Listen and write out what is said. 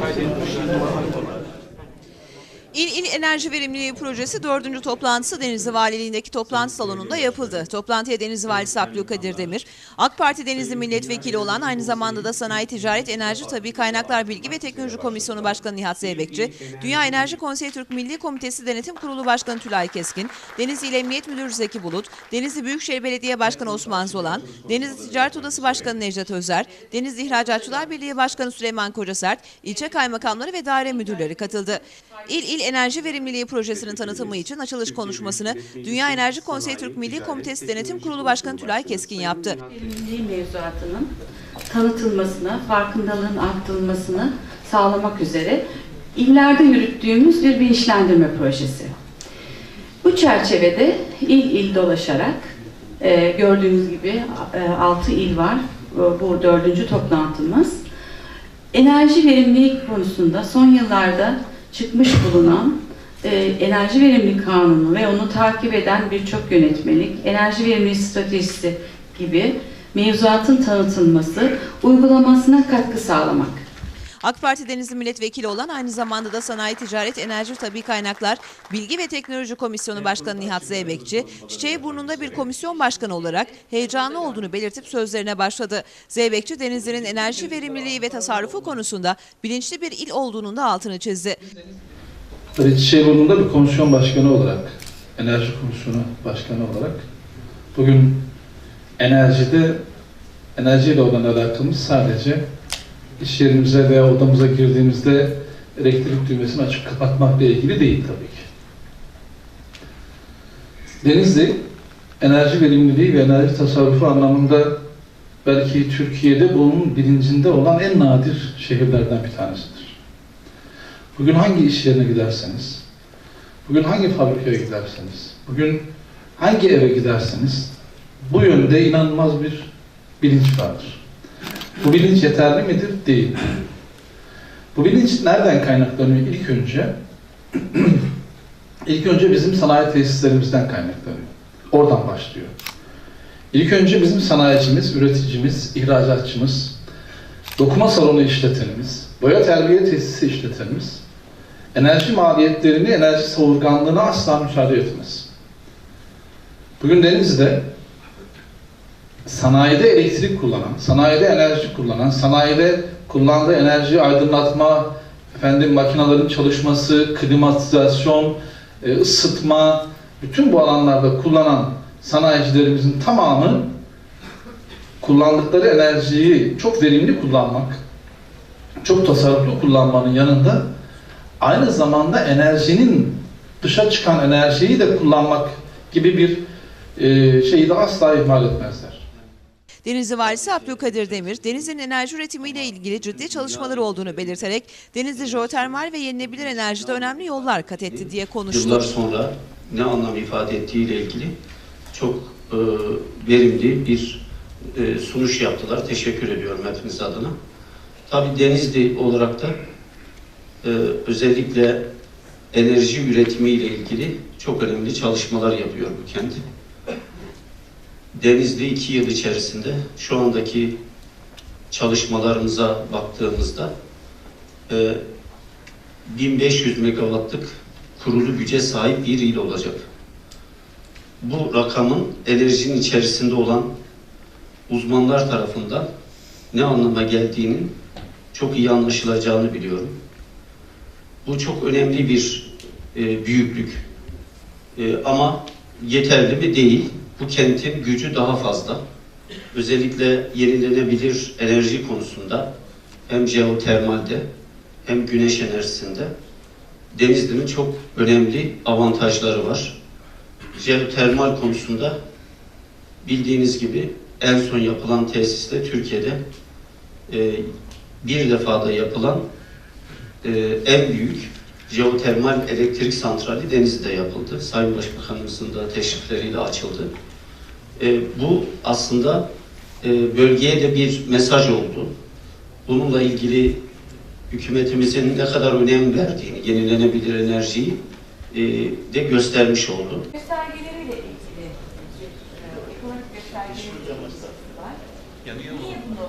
Kaydedilmiş numaraları var. İl İl Enerji Verimliliği Projesi 4. toplantısı Denizli Valiliğindeki toplantı salonunda yapıldı. Toplantıya Denizli Valisi Abdülkadir Demir, AK Parti Denizli Milletvekili olan aynı zamanda da Sanayi Ticaret Enerji Tabi Kaynaklar Bilgi ve Teknoloji Komisyonu Başkanı Nihat Zeybekçi, Dünya Enerji Konseyi Türk Milli Komitesi Denetim Kurulu Başkanı Tülay Keskin, Denizli İl Emniyet Müdürü Zeki Bulut, Denizli Büyükşehir Belediye Başkanı Osman Zolan, Denizli Ticaret Odası Başkanı Necdet Özer, Denizli İhracatçılar Birliği Başkanı Süleyman Kocasert, ilçe kaymakamları ve daire müdürleri katıldı. İl İl Enerji Verimliliği Projesi'nin tanıtımı için açılış konuşmasını Dünya Enerji Konseyi Türk Milli Komitesi Denetim Kurulu Başkanı Tülay Keskin yaptı. Verimliliği mevzuatının tanıtılmasını, farkındalığın arttırılmasını sağlamak üzere illerde yürüttüğümüz bir bilinçlendirme projesi. Bu çerçevede il il dolaşarak e, gördüğünüz gibi 6 il var. E, Bu dördüncü toplantımız. Enerji verimlilik konusunda son yıllarda çıkmış bulunan e, enerji verimlilik kanunu ve onu takip eden birçok yönetmelik, enerji verimlilik stratejisi gibi mevzuatın tanıtılması, uygulamasına katkı sağlamak. AK Parti Denizli Milletvekili olan aynı zamanda da Sanayi Ticaret Enerji Tabi Kaynaklar Bilgi ve Teknoloji Komisyonu Başkanı Nihat Zeybekçi, çiçeği burnunda bir komisyon başkanı olarak heyecanlı olduğunu belirtip sözlerine başladı. Zeybekçi, Denizli'nin enerji verimliliği ve tasarrufu konusunda bilinçli bir il olduğunun da altını çizdi. Tabii Çiçeğiburnu'nda bir komisyon başkanı olarak, enerji komisyonu başkanı olarak bugün enerjide, enerjiyle olan alakamız sadece iş yerimize veya odamıza girdiğimizde elektrik düğmesini açıp kapatmakla ilgili değil tabii ki. Denizli, enerji verimliliği ve enerji tasarrufu anlamında belki Türkiye'de bunun bilincinde olan en nadir şehirlerden bir tanesidir. Bugün hangi iş yerine giderseniz, bugün hangi fabrikaya giderseniz, bugün hangi eve giderseniz bu yönde inanılmaz bir bilinç vardır. Bu bilinç yeterli midir? Değil. Bu bilinç nereden kaynaklanıyor? İlk önce ilk önce bizim sanayi tesislerimizden kaynaklanıyor. Oradan başlıyor. İlk önce bizim sanayicimiz, üreticimiz, ihracatçımız, dokuma salonu işletenimiz, boya terbiye tesisi işletenimiz enerji maliyetlerini, enerji savurganlığına asla müsaade etmez. Bugün Deniz'de sanayide elektrik kullanan, sanayide enerji kullanan, sanayide kullandığı enerji aydınlatma, efendim makinelerin çalışması, klimatizasyon, e, ısıtma, bütün bu alanlarda kullanan sanayicilerimizin tamamı kullandıkları enerjiyi çok verimli kullanmak, çok tasarruflu kullanmanın yanında aynı zamanda enerjinin dışa çıkan enerjiyi de kullanmak gibi bir e, şeyi de asla ihmal etmezler. Denizli Valisi Abdülkadir Demir, Denizli'nin enerji üretimiyle ilgili ciddi çalışmalar olduğunu belirterek Denizli jeotermal ve yenilebilir enerjide önemli yollar kat etti diye konuştu. Yıllar sonra ne anlam ifade ettiği ile ilgili çok e, verimli bir e, sunuş yaptılar. Teşekkür ediyorum hepiniz adına. Tabii Denizli olarak da e, özellikle enerji üretimi ile ilgili çok önemli çalışmalar yapıyor bu kent. Denizli iki yıl içerisinde şu andaki çalışmalarımıza baktığımızda e, 1500 megawattlık kurulu güce sahip bir il olacak. Bu rakamın enerjinin içerisinde olan uzmanlar tarafından ne anlama geldiğinin çok iyi anlaşılacağını biliyorum. Bu çok önemli bir e, büyüklük. E, ama yeterli mi? Değil. Bu kentin gücü daha fazla. Özellikle yenilenebilir enerji konusunda hem jeotermalde hem güneş enerjisinde Denizli'nin çok önemli avantajları var. Jeotermal konusunda bildiğiniz gibi en son yapılan tesiste Türkiye'de e, bir defada yapılan e, en büyük jeotermal elektrik santrali Denizli'de yapıldı. Sayın Başbakanımızın da teşrifleriyle açıldı. E, bu aslında e, bölgeye de bir mesaj oldu. Bununla ilgili hükümetimizin ne kadar önem verdiğini, yenilenebilir enerjiyi e, de göstermiş oldu. göstergeleriyle ilgili e, ekonomik göstergeleriyle ilgili var. Niye bunu